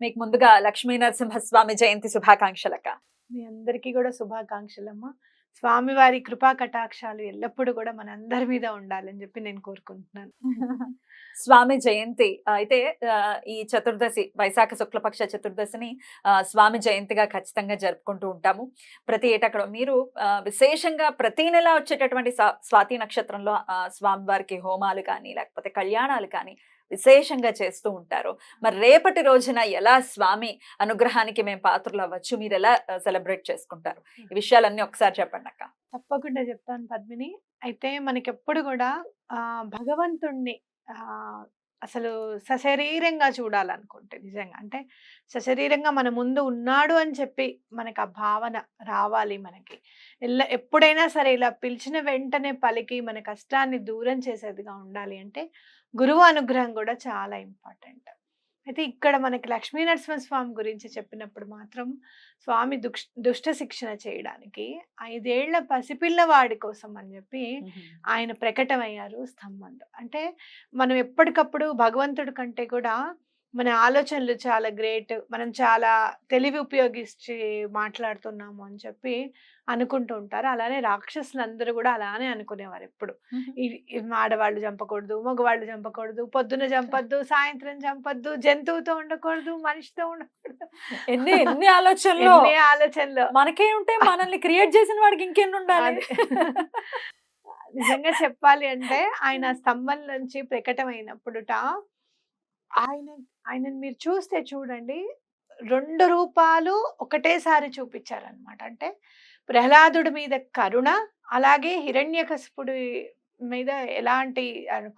మీకు ముందుగా లక్ష్మీ నరసింహస్వామి జయంతి శుభాకాంక్షలు అక్క మీ అందరికీ కూడా శుభాకాంక్షలు అమ్మా స్వామివారి కృపా కటాక్షాలు ఎల్లప్పుడూ కూడా మన అందరి మీద ఉండాలని చెప్పి నేను కోరుకుంటున్నాను. స్వామి జయంతి అయితే ఈ చతుర్దశి వైశాఖ శుక్లపక్ష చతుర్దశిని ఆ, స్వామి జయంతిగా ఖచ్చితంగా జరుపుకుంటూ ఉంటాము. ప్రతి ఏటా కూడా మీరు ఆ, విశేషంగా ప్రతి నెల వచ్చేటటువంటి స్వా- స్వాతి నక్షత్రంలో ఆ, స్వామివారికి హోమాలు కానీ లేకపోతే కళ్యాణాలు కానీ విశేషంగా చేస్తూ ఉంటారు. మరి రేపటి రోజున ఎలా స్వామి అనుగ్రహానికి మేము పాత్రలు అవ్వచ్చు? మీరు ఎలా సెలబ్రేట్ చేసుకుంటారు? ఈ విషయాలన్నీ ఒకసారి చెప్పండి అక్క. తప్పకుండా చెప్తాను పద్మిని. అయితే మనకి ఎప్పుడు కూడా భగవంతుణ్ణి అసలు సశరీరంగా చూడాలనుకుంటే నిజంగా. అంటే సశరీరంగా మన ముందు ఉన్నాడు అని చెప్పి మనకు ఆ భావన రావాలి మనకి. ఎలా ఎప్పుడైనా సరే ఇలా పిలిచిన వెంటనే పలికి మన కష్టాన్ని దూరం చేసేదిగా ఉండాలి అంటే గురువు అనుగ్రహం కూడా చాలా ఇంపార్టెంట్. అయితే ఇక్కడ మనకి లక్ష్మీ నరసింహస్వామి గురించి చెప్పినప్పుడు మాత్రం స్వామి దుష్ట శిక్షణ చేయడానికి ఐదేళ్ళ పసిపిల్లవాడి కోసం అని చెప్పి ఆయన ప్రకటమయ్యారు స్తంభంలో. అంటే మనం ఎప్పటికప్పుడు భగవంతుడి కంటే కూడా మన ఆలోచనలు చాలా గ్రేట్. మనం చాలా తెలివి ఉపయోగించి మాట్లాడుతున్నాము అని చెప్పి అనుకుంటూ ఉంటారు. అలానే రాక్షసులందరూ కూడా అలానే అనుకునేవారు ఎప్పుడు. ఆడవాళ్ళు చంపకూడదు మగవాళ్ళు చంపకూడదు పొద్దున చంపొద్దు సాయంత్రం చంపొద్దు జంతువుతో ఉండకూడదు మనిషితో ఉండకూడదు. ఎన్ని ఎన్ని ఆలోచనలు ఎన్ని ఆలోచనలు. మనకే ఉంటే మనల్ని క్రియేట్ చేసిన వాడికి ఇంకెన్ని ఉండాలి. నిజంగా చెప్పాలి అంటే ఆయన స్తంభం నుంచి ప్రకటమైనప్పుడుట ఆయన ఆయనను మీరు చూస్తే చూడండి రెండు రూపాలు ఒకటేసారి చూపించారనమాట అంటే ప్రహ్లాదుడి మీద కరుణ అలాగే హిరణ్యకశిపుడి మీద ఎలాంటి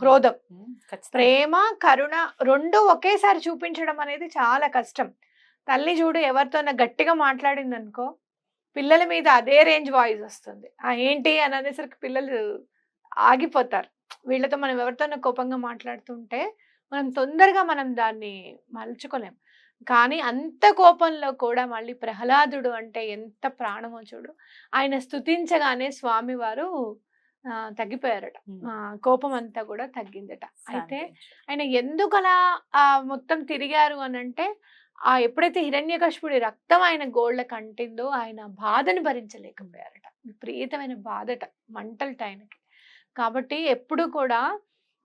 క్రోధం. ప్రేమ కరుణ రెండు ఒకేసారి చూపించడం అనేది చాలా కష్టం. తల్లి చూడు ఎవరితోన గట్టిగా మాట్లాడింది అనుకో పిల్లల మీద అదే రేంజ్ వాయిస్ వస్తుంది. ఆ ఏంటి అని అనేసరికి పిల్లలు ఆగిపోతారు. వీళ్ళతో మనం ఎవరితోనో కోపంగా మాట్లాడుతుంటే మనం తొందరగా మనం దాన్ని మలుచుకోలేం. కానీ అంత కోపంలో కూడా మళ్ళీ ప్రహ్లాదుడు అంటే ఎంత ప్రాణమో చూడు ఆయన స్తుతించగానే స్వామివారు తగ్గిపోయారట. కోపం అంతా కూడా తగ్గిందట. అయితే ఆయన ఎందుకు అలా ఆ మొత్తం తిరిగారు అని అంటే ఆ ఎప్పుడైతే హిరణ్యకశిపుడి రక్తం ఆయన గోళ్ళకి అంటిందో ఆయన బాధను భరించలేకపోయారట. విపరీతమైన బాధట మంటలట ఆయనకి. కాబట్టి ఎప్పుడు కూడా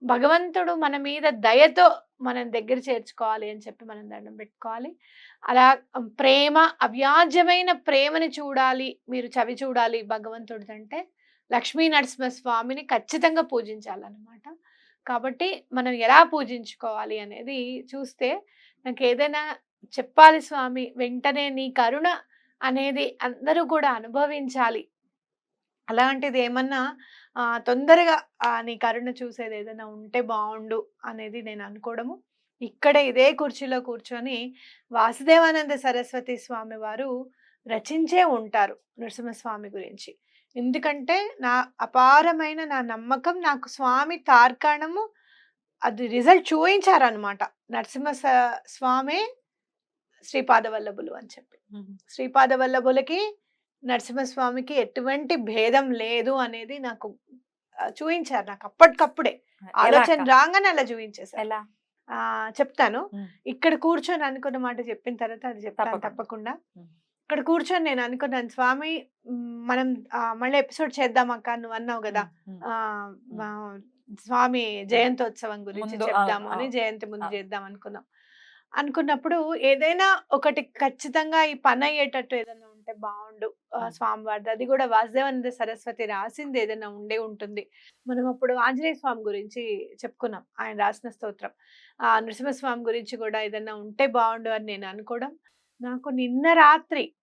భగవంతుడు మన మీద దయతో మనం దగ్గర చేర్చుకోవాలి అని చెప్పి మనం దండం పెట్టుకోవాలి. అలా ప్రేమ అవ్యాజ్యమైన ప్రేమని చూడాలి మీరు చవి చూడాలి భగవంతుడిది అంటే లక్ష్మీ నరసింహ స్వామిని ఖచ్చితంగా పూజించాలన్నమాట. కాబట్టి మనం ఎలా పూజించుకోవాలి అనేది చూస్తే నాకు ఏదైనా చెప్పాలి స్వామి వెంటనే నీ కరుణ అనేది అందరూ కూడా అనుభవించాలి. అలాంటిది ఏమన్నా తొందరగా ఆ, నీ కరుణ చూసేది ఏదైనా ఉంటే బాగుండు అనేది నేను అనుకోవడము. ఇక్కడ ఇదే కుర్చీలో కూర్చొని వాసుదేవానంద సరస్వతి స్వామి వారు రచించే ఉంటారు నరసింహస్వామి గురించి. ఎందుకంటే నా అపారమైన నా నమ్మకం నాకు స్వామి తార్కాణము అది రిజల్ట్ చూపించారనమాట నరసింహ స్వామే శ్రీపాద వల్లభులు అని చెప్పి. శ్రీపాద వల్లభులకి నరసింహస్వామికి ఎటువంటి భేదం లేదు అనేది నాకు చూపించారు నాకు అప్పటికప్పుడే. ఆలోచన రాగానే అలా చూపించేసారు ఎలా? ఆ చెప్తాను. ఇక్కడ కూర్చొని అనుకున్న మాట చెప్పిన తర్వాత అది చెప్తాను తప్పకుండా. ఇక్కడ కూర్చొని నేను అనుకున్నాను స్వామి మనం మళ్ళీ ఎపిసోడ్ చేద్దాం అక్క నువ్వు అన్నావు కదా. స్వామి జయంతోత్సవం గురించి చెప్దాము అని. జయంతి ముందు. చేద్దాం అనుకున్నాం. అనుకున్నప్పుడు ఏదైనా ఒకటి ఖచ్చితంగా ఈ పని అయ్యేటట్టు ఏదైనా ఉంటే బాగుండు. స్వామివారిది. అది కూడా వాసుదేవానంద సరస్వతి రాసింది ఏదైనా ఉండే ఉంటుంది. మనం అప్పుడు ఆంజనేయ స్వామి గురించి చెప్పుకున్నాం. ఆయన రాసిన స్తోత్రం. ఆ నృసింహస్వామి గురించి కూడా ఏదైనా ఉంటే బాగుండు అని నేను అనుకోవడం. నాకు నిన్న రాత్రి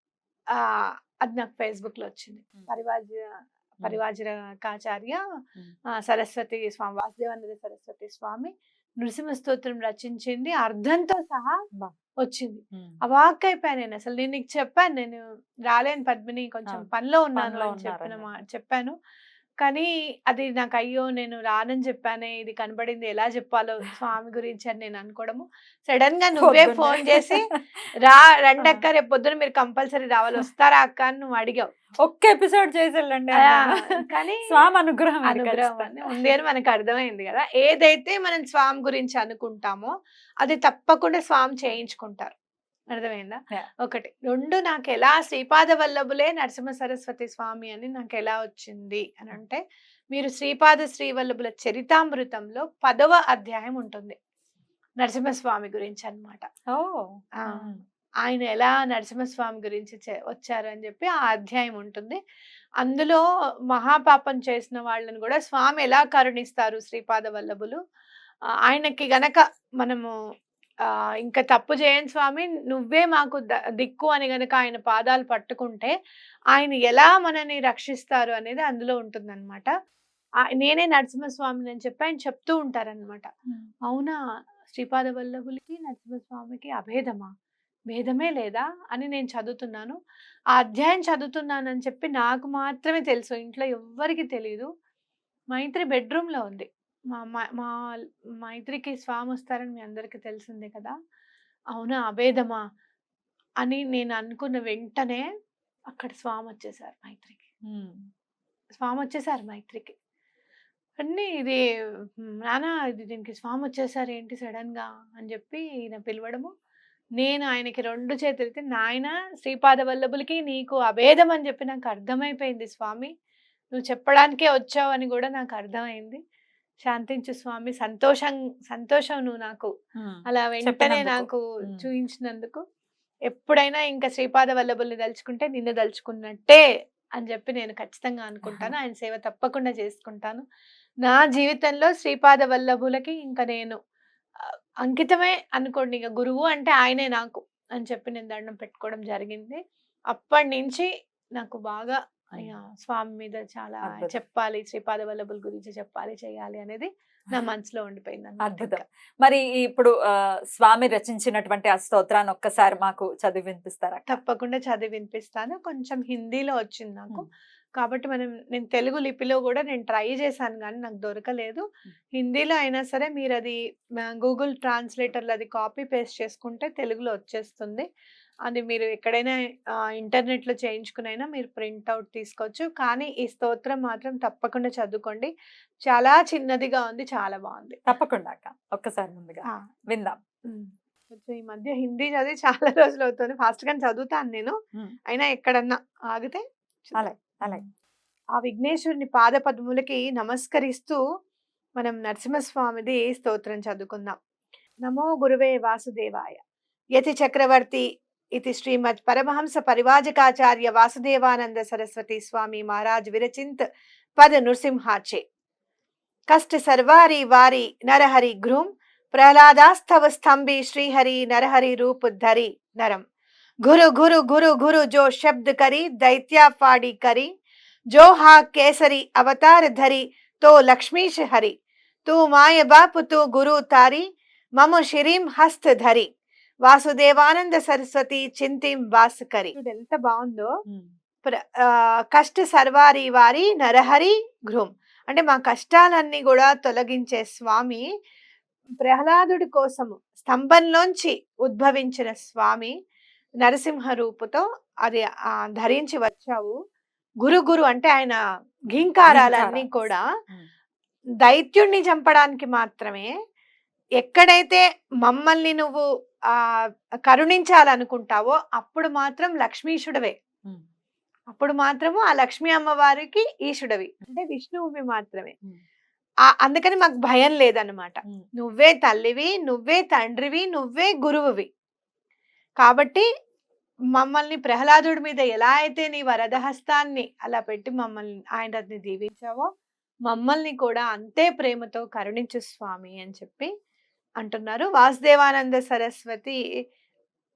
ఆ అది నాకు ఫేస్బుక్లో వచ్చింది. పరివాజ పరివాజకాచార్య మ్మ్. ఆ, సరస్వతి స్వామి వాసుదేవానంద సరస్వతి స్వామి నృసింహ స్తోత్రం రచించింది. అర్థంతో సహా. వచ్చింది. ఉమ్. అవాక్కైపోయాను నేను అసలు. నేను నీకు చెప్పాను నేను రాలేను పద్మిని కొంచెం పనిలో ఉన్నాను చెప్పిన చెప్పాను. కానీ అది నాకు అయ్యో నేను రానని చెప్పానే ఇది కనబడింది ఎలా చెప్పాలో స్వామి గురించి అని నేను అనుకోవడము. సడన్గా నువ్వే. ఫోన్ చేసి రా రండి అక్క రేపు పొద్దున మీరు కంపల్సరీ రావాలి. వస్తారా అక్క? అని నువ్వు అడిగావు. ఒక్క ఎపిసోడ్ చేసి వెళ్ళండి. కానీ స్వామి అనుగ్రహం అనుగ్రహం ఉంది అని మనకు అర్థమైంది కదా. ఏదైతే మనం స్వామి గురించి అనుకుంటామో అది తప్పకుండా స్వామి చేయించుకుంటారు. అర్థమైందా. ఒకటి. రెండు నాకు ఎలా శ్రీపాద వల్లభులే నరసింహ సరస్వతి స్వామి అని నాకు ఎలా వచ్చింది అని అంటే మీరు శ్రీపాద శ్రీవల్లభుల చరితామృతంలో పదవ అధ్యాయం ఉంటుంది. నరసింహస్వామి గురించి అన్నమాట. ఓ! ఆ, ఉమ్. ఆయన ఎలా నరసింహస్వామి గురించి వచ్చారు అని చెప్పి ఆ అధ్యాయం ఉంటుంది. అందులో మహాపాపం చేసిన వాళ్ళని కూడా స్వామి ఎలా కరుణిస్తారు శ్రీపాద వల్లభులు? ఆయనకి గనక మనము ఇంకా తప్పు చేయని స్వామి నువ్వే మాకు ద- దిక్కు అని గనక ఆయన పాదాలు పట్టుకుంటే ఆయన ఎలా మనని రక్షిస్తారు అనేది అందులో ఉంటుందన్నమాట. నేనే నరసింహస్వామిని అని చెప్పి ఆయన చెప్తూ ఉంటారన్నమాట. ఉమ్. అవునా? శ్రీపాద వల్లభులకి నరసింహస్వామికి అభేదమా? భేదమే లేదా? అని నేను చదువుతున్నాను. ఆ అధ్యాయం చదువుతున్నానని చెప్పి నాకు మాత్రమే తెలుసు. ఇంట్లో ఎవ్వరికి తెలియదు మైత్రి బెడ్రూమ్లో ఉంది. మా మా- మా మైత్రికి స్వామి వస్తారని మీ అందరికీ తెలిసిందే కదా? అవునా? అభేదమా అని నేను అనుకున్న వెంటనే అక్కడ స్వామి వచ్చేసారు మైత్రికి. స్వామి వచ్చేసారు మైత్రికి. అన్నీ ఇది "మ్, నాన్న ఇది దీనికి స్వామి వచ్చేసారు ఏంటి సడన్గా అని చెప్పి ఈయన పిలవడము. నేను ఆయనకి రెండు చేతులైతే నాయన శ్రీపాద వల్లభులకి నీకు అభేదం అని చెప్పి నాకు అర్థమైపోయింది స్వామి. నువ్వు చెప్పడానికే వచ్చావు అని కూడా నాకు అర్థమైంది. శాంతించు స్వామి. సంతోషం సంతోషం నువ్వు నాకు. అలా వెంటనే. నాకు మ్మ్. చూపించినందుకు ఎప్పుడైనా ఇంకా శ్రీపాద వల్లభుల్ని తలుచుకుంటే నిన్ను తలుచుకున్నట్టే అని చెప్పి నేను ఖచ్చితంగా అనుకుంటాను. ఆయన సేవ తప్పకుండా చేసుకుంటాను. నా జీవితంలో శ్రీపాద వల్లభులకి ఇంకా నేను అంకితమే అనుకోండి. ఇక గురువు అంటే ఆయనే నాకు అని చెప్పి నేను దండం పెట్టుకోవడం జరిగింది. అప్పటి నుంచి నాకు బాగా స్వామి మీద చాలా. చెప్పాలి శ్రీపాద వల్లభుల గురించి చెప్పాలి చేయాలి అనేది నా మనసులో ఉండిపోయింది అద్భుతం. మరి ఇప్పుడు స్వామి రచించినటువంటి ఆ స్తోత్రాన్ని ఒక్కసారి మాకు చదివి వినిపిస్తారా తప్పకుండా చదివి వినిపిస్తాను. కొంచెం హిందీలో వచ్చింది నాకు. కాబట్టి మనం నేను తెలుగు లిపిలో కూడా నేను ట్రై చేశాను కానీ నాకు దొరకలేదు. హిందీలో అయినా సరే మీరు అది గూగుల్ ట్రాన్స్లేటర్లో అది కాపీ పేస్ట్ చేసుకుంటే తెలుగులో వచ్చేస్తుంది. అది మీరు ఎక్కడైనా ఇంటర్నెట్లో చేయించుకునైనా మీరు ప్రింట్ అవుట్ తీసుకోవచ్చు. కానీ ఈ స్తోత్రం మాత్రం తప్పకుండా చదువుకోండి. చాలా చిన్నదిగా ఉంది చాలా బాగుంది. తప్పకుండా అక్క. ఒక్కసారి ముందుగా విందాం. కొంచెం ఈ మధ్య హిందీ చదివి చాలా రోజులు అవుతుంది. ఫాస్ట్ గానే చదువుతాను నేను. అయినా ఎక్కడన్నా ఆగితే ఆ విఘ్నేశ్వరుని పాద పద్ములకి నమస్కరిస్తూ మనం నరసింహస్వామిది స్తోత్రం చదువుకుందాం. నమో గురువే వాసుదేవాయ. యతి చక్రవర్తి ఇది శ్రీమద్ పరమహంస పరివాజకాచార్య వాసుదేవానంద సరస్వతి స్వామి మహారాజ్ విరచింత్ పద నృసింహాచే కష్ట సర్వారి వారి నరహరి గృహం ప్రహ్లాదాస్తవ స్తంభి శ్రీహరి నరహరి రూప్ ధరి నరం గురు గురు గురు గురు జో శబ్ద కరి దైత్యాపాడి కరి జో హా కేసరి అవతార ధరి తో లక్ష్మీష్ హరి తూ మాయ బాపు తూ గురు తారి మమ శిరీం హస్త ధరి వాసుదేవానంద సరస్వతి చింతిం వాస్ కరి ఎంత బాగుందో. కష్ట సర్వారి వారి నరహరి గృహం. అంటే మా కష్టాలన్నీ కూడా తొలగించే స్వామి ప్రహ్లాదుడి కోసము స్తంభంలోంచి ఉద్భవించిన స్వామి నరసింహ రూపుతో అది ధరించి వచ్చావు. గురు గురు అంటే ఆయన ఘీంకారాలన్నీ ఘీంకారాలు. కూడా. దైత్యుణ్ణి చంపడానికి మాత్రమే ఎక్కడైతే మమ్మల్ని నువ్వు ఆ కరుణించాలనుకుంటావో అప్పుడు మాత్రం లక్ష్మీశుడవే ఉమ్. అప్పుడు మాత్రము ఆ లక్ష్మీ అమ్మవారికి ఈశుడవి అంటే విష్ణువువి మాత్రమే. అందుకని మాకు భయం లేదన్నమాట. ఉమ్. నువ్వే తల్లివి నువ్వే తండ్రివి నువ్వే గురువువి. కాబట్టి మమ్మల్ని ప్రహ్లాదుడి మీద ఎలా అయితే నీ వరదహస్తాన్ని అలా పెట్టి మమ్మల్ని ఆయనని దీవించావో మమ్మల్ని కూడా అంతే ప్రేమతో కరుణించు స్వామి అని చెప్పి అంటున్నారు వాసుదేవానంద సరస్వతి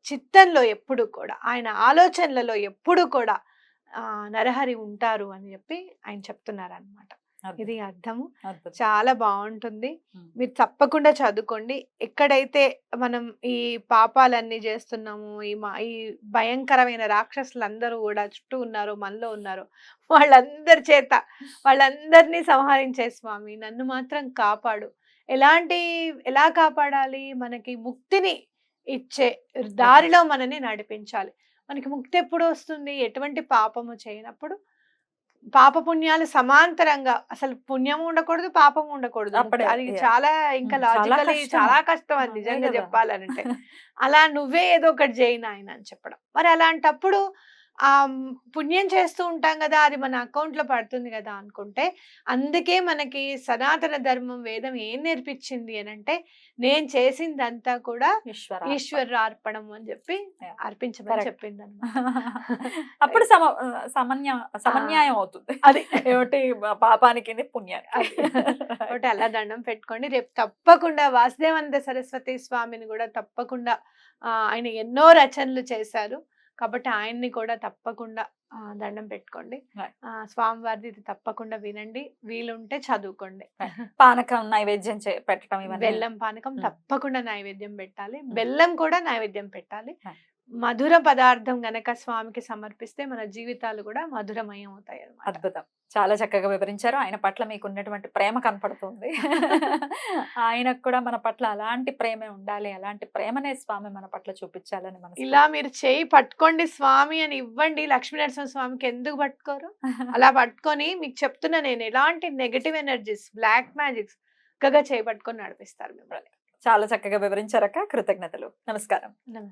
చిత్తంలో ఎప్పుడు కూడా ఆయన ఆలోచనలలో ఎప్పుడు కూడా నరహరి ఉంటారు అని చెప్పి ఆయన చెప్తున్నారు అనమాట. ఇది అర్థము. చాలా బాగుంటుంది. మీరు తప్పకుండా చదువుకోండి ఎక్కడైతే మనం ఈ పాపాలన్నీ చేస్తున్నాము ఈ మా ఈ భయంకరమైన రాక్షసులు అందరూ కూడా చుట్టూ ఉన్నారు మనలో ఉన్నారు వాళ్ళందరి చేత వాళ్ళందరినీ సంహరించే స్వామి నన్ను మాత్రం కాపాడు ఎలాంటి ఎలా కాపాడాలి మనకి ముక్తిని ఇచ్చే దారిలో మనని నడిపించాలి మనకి ముక్తి ఎప్పుడు వస్తుంది ఎటువంటి పాపము చేయనప్పుడు పాప పుణ్యాలు సమాంతరంగా అసలు పుణ్యం ఉండకూడదు పాపం ఉండకూడదు. అది. చాలా ఇంకా లాజికలీ కష్టం. చాలా కష్టం అది నిజంగా. చెప్పాలంటే అలా నువ్వే ఏదో ఒకటి చేయి నాయన అని చెప్పడం మరి అలాంటప్పుడు పుణ్యం చేస్తూ ఉంటాం కదా! అది మన అకౌంట్లో పడుతుంది కదా! అనుకుంటే అందుకే మనకి సనాతన ధర్మం వేదం ఏం నేర్పించింది అని అంటే నేను చేసిందంతా కూడా ఈశ్వర అర్పణం అని చెప్పి. అర్పించమని. చెప్పింది అప్పుడు సమ సమన్య సమన్యాయం అవుతుంది. అది. ఏమిటి? పాపానికి పుణ్యానికి. ఒకటి అలా దండం పెట్టుకోండి రేపు తప్పకుండా వాసుదేవానంద సరస్వతి స్వామిని కూడా తప్పకుండా ఆ, ఆయన ఎన్నో రచనలు చేశారు. కాబట్టి ఆయన్ని కూడా తప్పకుండా దండం పెట్టుకోండి. స్వామివారిది ఇది తప్పకుండా వినండి. వీలుంటే చదువుకోండి. పానకం నైవేద్యం చే- పెట్టడం బెల్లం పానకం. తప్పకుండా నైవేద్యం పెట్టాలి. బెల్లం కూడా నైవేద్యం పెట్టాలి. మధుర పదార్థం గనక స్వామికి సమర్పిస్తే మన జీవితాలు కూడా మధురమయం అవుతాయి అన్నమాట అద్భుతం. చాలా చక్కగా వివరించారు. ఆయన పట్ల మీకు ఉన్నటువంటి ప్రేమ కనపడుతుంది. ఆయనకు కూడా మన పట్ల అలాంటి ప్రేమే ఉండాలి. అలాంటి ప్రేమనే స్వామి మన పట్ల చూపించాలని మన ఇలా మీరు చేయి పట్టుకోండి స్వామి అని ఇవ్వండి. లక్ష్మీనరసింహ స్వామికి ఎందుకు పట్టుకోరు? అలా పట్టుకొని మీకు చెప్తున్నా నేను ఎలాంటి నెగటివ్ ఎనర్జీస్ బ్లాక్ మ్యాజిక్స్ చక్కగా చేయి పట్టుకొని నడిపిస్తారు మిమ్మల్ని. చాలా చక్కగా వివరించారక్క. కృతజ్ఞతలు. నమస్కారం. నమస్తే